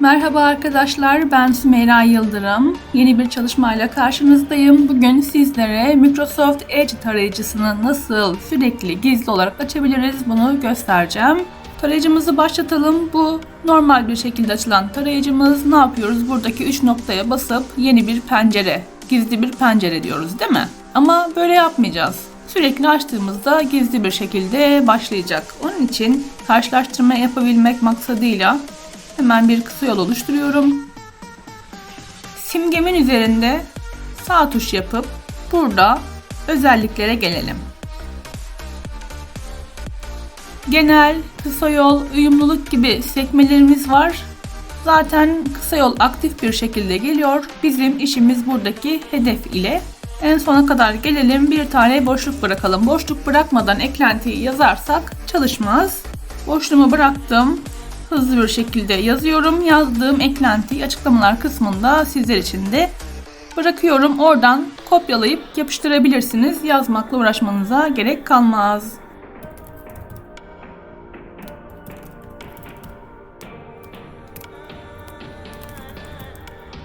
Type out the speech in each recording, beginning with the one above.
Merhaba arkadaşlar, ben Sümeyra Yıldırım. Yeni bir çalışmayla karşınızdayım. Bugün sizlere Microsoft Edge tarayıcısını nasıl sürekli gizli olarak açabiliriz bunu göstereceğim. Tarayıcımızı başlatalım. Bu normal bir şekilde açılan tarayıcımız. Ne yapıyoruz? Buradaki 3 noktaya basıp yeni bir pencere, gizli bir pencere diyoruz değil mi? Ama böyle yapmayacağız. Sürekli açtığımızda gizli bir şekilde başlayacak. Onun için karşılaştırma yapabilmek maksadıyla Hemen bir kısa yol oluşturuyorum. Simgemin üzerinde sağ tuş yapıp burada özelliklere gelelim. Genel, kısa yol, uyumluluk gibi sekmelerimiz var. Zaten kısa yol aktif bir şekilde geliyor. Bizim işimiz buradaki hedef ile. En sona kadar gelelim bir tane boşluk bırakalım. Boşluk bırakmadan eklentiyi yazarsak çalışmaz. Boşluğumu bıraktım hızlı bir şekilde yazıyorum. Yazdığım eklentiyi açıklamalar kısmında sizler için de bırakıyorum. Oradan kopyalayıp yapıştırabilirsiniz. Yazmakla uğraşmanıza gerek kalmaz.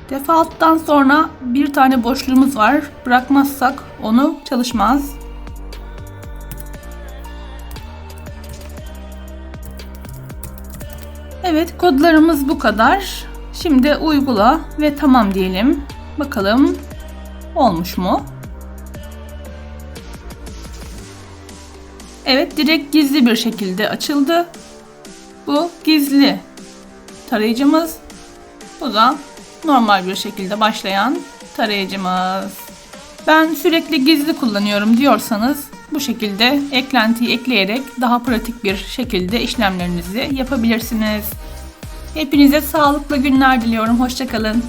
Default'tan sonra bir tane boşluğumuz var. Bırakmazsak onu çalışmaz. Evet kodlarımız bu kadar. Şimdi uygula ve tamam diyelim. Bakalım olmuş mu? Evet direkt gizli bir şekilde açıldı. Bu gizli tarayıcımız. Bu da normal bir şekilde başlayan tarayıcımız. Ben sürekli gizli kullanıyorum diyorsanız bu şekilde eklentiyi ekleyerek daha pratik bir şekilde işlemlerinizi yapabilirsiniz. Hepinize sağlıklı günler diliyorum. Hoşçakalın.